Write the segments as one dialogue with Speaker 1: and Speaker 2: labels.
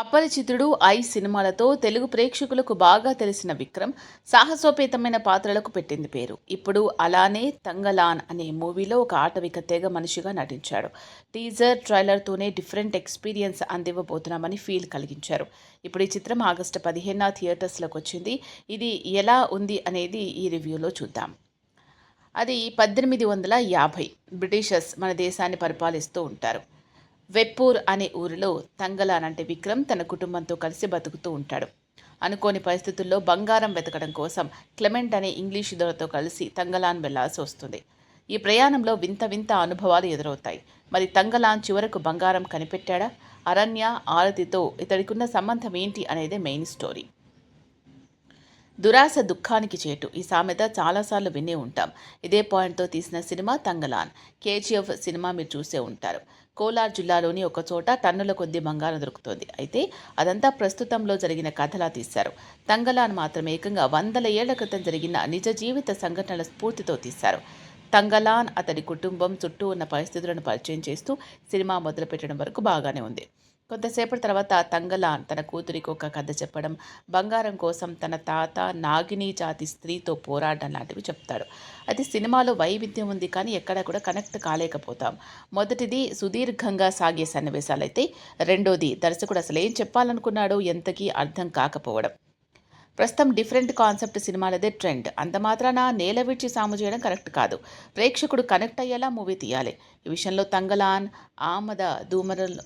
Speaker 1: అపరిచితుడు I సినిమాలతో తెలుగు ప్రేక్షకులకు బాగా తెలిసిన విక్రమ్ సాహసోపేతమైన పాత్రలకు పెట్టింది పేరు. ఇప్పుడు అలానే తంగలాన్ అనే మూవీలో ఒక ఆటవిక తెగ మనిషిగా నటించాడు. టీజర్ ట్రైలర్తోనే డిఫరెంట్ ఎక్స్పీరియన్స్ అందివ్వబోతున్నామని ఫీల్ కలిగించారు. ఇప్పుడు ఈ చిత్రం ఆగస్టు పదిహేన థియేటర్స్లోకి వచ్చింది. ఇది ఎలా ఉంది అనేది ఈ రివ్యూలో చూద్దాం. అది పద్దెనిమిది వందల యాభై. బ్రిటిషర్స్ మన దేశాన్ని పరిపాలిస్తూ ఉంటారు. వెప్పూర్ అనే ఊరిలో తంగలాన్ అంటే విక్రమ్ తన కుటుంబంతో కలిసి బతుకుతూ ఉంటాడు. అనుకోని పరిస్థితుల్లో బంగారం వెతకడం కోసం క్లెమెంట్ అనే ఇంగ్లీషు దొరతో కలిసి తంగలాన్ వెళ్ళాల్సి వస్తుంది. ఈ ప్రయాణంలో వింత వింత అనుభవాలు ఎదురవుతాయి. మరి తంగలాన్ చివరకు బంగారం కనిపెట్టాడా? అరణ్య ఆరతితో ఇతడికున్న సంబంధం ఏంటి అనేది మెయిన్ స్టోరీ. దురాశ దుఃఖానికి చేటు. ఈ సామెత చాలాసార్లు వినే ఉంటాం. ఇదే పాయింట్తో తీసిన సినిమా తంగలాన్. కేజీఎఫ్ సినిమా మీరు చూసే ఉంటారు. కోలార్ జిల్లాలోని ఒక చోట టన్నుల కొద్ది బంగారం దొరుకుతోంది. అయితే అదంతా ప్రస్తుతంలో జరిగిన కథలా తీశారు. తంగలాన్ మాత్రం ఏకంగా వందల ఏళ్ళ క్రితం జరిగిన నిజ జీవిత సంఘటనల స్ఫూర్తితో తీశారు. తంగలాన్ అతడి కుటుంబం చుట్టూ ఉన్న పరిస్థితులను పరిచయం చేస్తూ సినిమా మొదలుపెట్టడం వరకు బాగానే ఉంది. కొంతసేపటి తర్వాత తంగలాన్ తన కూతురికి ఒక కథ చెప్పడం బంగారం కోసం తన తాత నాగిని జాతి స్త్రీతో పోరాడడం లాంటివి చెప్తాడు. అది సినిమాలో వైవిధ్యం ఉంది కానీ ఎక్కడా కూడా కనెక్ట్ కాలేకపోతాం. మొదటిది సుదీర్ఘంగా సాగే సన్నివేశాలైతే రెండోది దర్శకుడు అసలు ఏం చెప్పాలనుకున్నాడో ఎంతకీ అర్థం కాకపోవడం. ప్రస్తుతం డిఫరెంట్ కాన్సెప్ట్ సినిమాలదే ట్రెండ్. అంత మాత్రాన నేల విడిచి సాము చేయడం కరెక్ట్ కాదు. ప్రేక్షకుడు కనెక్ట్ అయ్యేలా మూవీ తీయాలి. ఈ విషయంలో తంగలాన్ ఆమద దూమరలు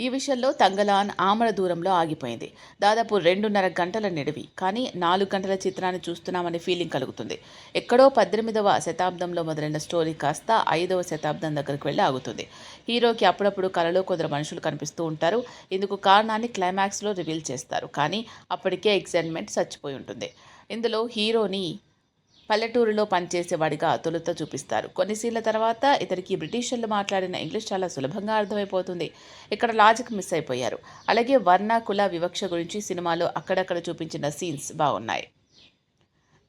Speaker 1: ఈ విషయంలో తంగలాన్ ఆమర దూరంలో ఆగిపోయింది. దాదాపు రెండున్నర గంటల నిడివి. కానీ నాలుగు గంటల చిత్రాన్ని చూస్తున్నామనే ఫీలింగ్ కలుగుతుంది. ఎక్కడో పద్దెనిమిదవ శతాబ్దంలో మొదలైన స్టోరీ కాస్త ఐదవ శతాబ్దం దగ్గరికి వెళ్ళి ఆగుతుంది. హీరోకి అప్పుడప్పుడు కలలో కొందరు మనుషులు కనిపిస్తూ ఉంటారు. ఇందుకు కారణాన్ని క్లైమాక్స్లో రివీల్ చేస్తారు. కానీ అప్పటికే ఎక్సైట్మెంట్ చచ్చిపోయి ఉంటుంది. ఇందులో హీరోని పల్లెటూరులో పనిచేసేవాడిగా తొలుత చూపిస్తారు. కొన్ని సీన్ల తర్వాత ఇతనికి బ్రిటిషర్లు మాట్లాడిన ఇంగ్లీష్ చాలా సులభంగా అర్థమైపోతుంది. ఇక్కడ లాజిక్ మిస్ అయిపోయారు. అలాగే వర్ణ కుల వివక్ష గురించి సినిమాలో అక్కడక్కడ చూపించిన సీన్స్ బాగున్నాయి.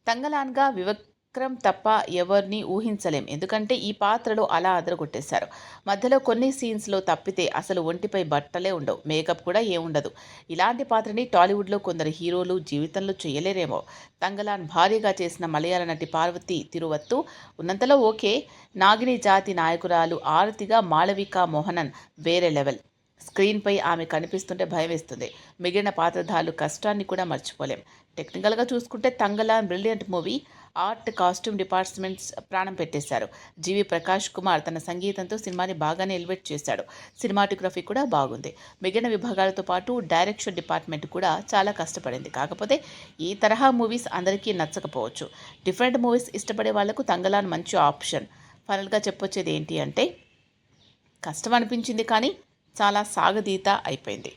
Speaker 1: తంగలాన్గా వివక్ విక్రమ్ తప్ప ఎవరిని ఊహించలేం. ఎందుకంటే ఈ పాత్రలో అలా అదరగొట్టేశారు. మధ్యలో కొన్ని సీన్స్లో తప్పితే అసలు ఒంటిపై బట్టలే ఉండవు. మేకప్ కూడా ఏముండదు. ఇలాంటి పాత్రని టాలీవుడ్లో కొందరు హీరోలు జీవితంలో చేయలేరేమో. తంగలాన్ భారీగా చేసిన మలయాళ నటి పార్వతి తిరువత్తు ఉన్నంతలో ఓకే నాగిని జాతి నాయకురాలు ఆరతిగా మాళవిక మోహనన్ వేరే లెవెల్. స్క్రీన్పై ఆమె కనిపిస్తుంటే భయం వేస్తుంది మిగిలిన పాత్రధారులు కష్టాన్ని కూడా మర్చిపోలేం. టెక్నికల్గా చూసుకుంటే Thangalaan brilliant movie. Art costume departments ప్రాణం పెట్టేశారు. జీవి ప్రకాష్ కుమార్ తన సంగీతంతో సినిమాని బాగానే ఎలివేట్ చేశాడు. సినిమాటోగ్రఫీ కూడా బాగుంది. మిగిలిన విభాగాలతో పాటు డైరెక్షన్ డిపార్ట్మెంట్ కూడా చాలా కష్టపడింది. కాకపోతే ఈ తరహా మూవీస్ అందరికీ నచ్చకపోవచ్చు. డిఫరెంట్ మూవీస్ ఇష్టపడే వాళ్ళకు తంగలాన్ మంచి ఆప్షన్. ఫైనల్గా చెప్పొచ్చేది ఏంటి అంటే కష్టం అనిపించింది కానీ చాలా సాగదీత అయిపోయింది.